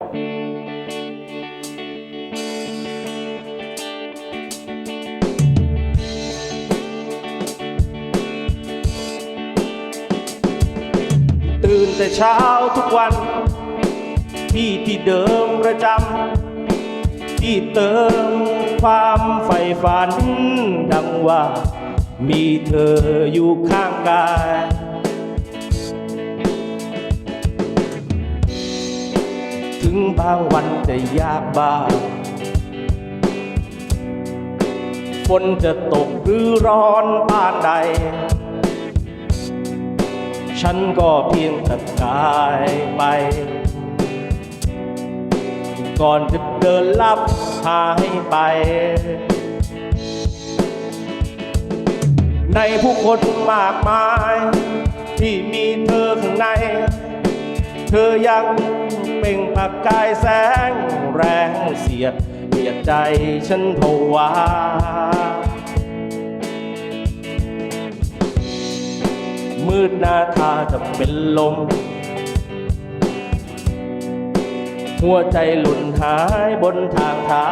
ตื่นแต่เช้าทุกวัน ที่ที่เดิมประจำที่เติมความใฝ่ฝัน ดังว่า มีเธออยู่ข้างกาย ถึงบางวันจะยากบ้างฝนจะตกหรือร้อนปานใด ฉันก็เพียงแต่กายไป ก่อนจะเดินลับหายไป ในผู้คนมากมาย ที่มีเธอข้างใน เธอยังเป่งประกายแสงแรงเสียดเบียดใจฉันภาวามืดหน้าทาจะเป็นลม หัวใจหล่นหายบนทางเท้า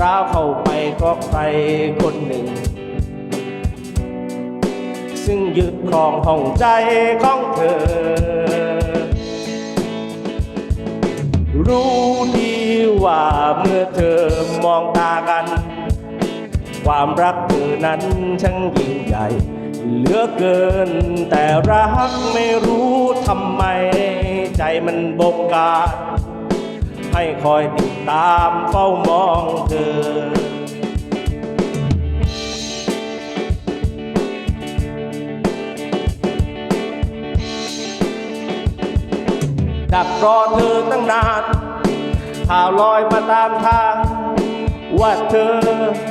ร้าวเข้าไปก็ใครคนหนึ่ง ซึ่งยึดครองห้องใจของเธอ รู้ดีว่าเมื่อเธอมองตากัน ความรักเธอนั้นช่างยิ่งใหญ่ เหลือเกิน แต่รักไม่รู้ทำไม ใจมันบงการ ให้คอยติดตามเฝ้ามองเธอ ดักรอเธอตั้งนาน ข่าวลอยมาตามทาง ว่าเธอ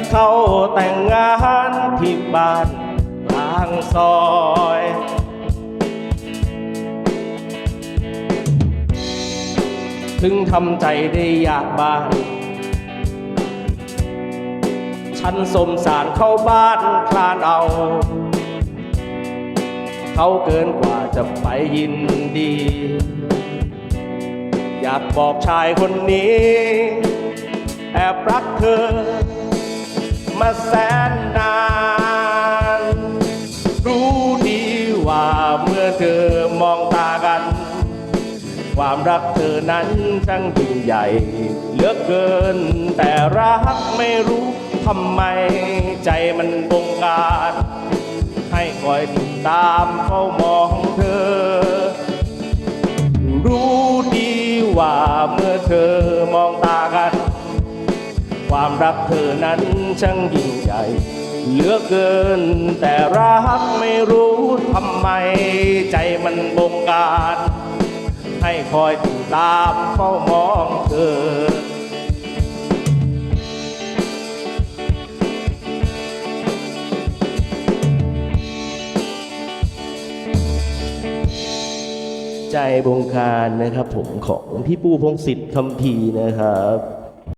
เข้าแต่งงานที่บ้านกลางซอยถึงทำใจได้ยากบ้าง ฉันสมสารเข้าบ้านคลานเอา เขาเกินกว่าจะไปยินดี อยากบอกชายคนนี้ แอบรักเธอ มาแสนนาน รู้ดีว่าเมื่อเธอมองตากัน ความรักเธอนั้นช่างยิ่งใหญ่เหลือเกิน แต่รักไม่รู้ทำไมใจมันบงการ ให้คอยติดตามเฝ้ามอง ว่าเมื่อเธอมองตากัน ความรักเธอนั้นช่างยิ่งใหญ่ เหลือเกินแต่รักไม่รู้ทำไมใจมันบงการ ให้คอยติดตามเฝ้ามองเธอ ใจบงการนะครับผมของพี่ปูพงศิษฐ์คำพีนะครับ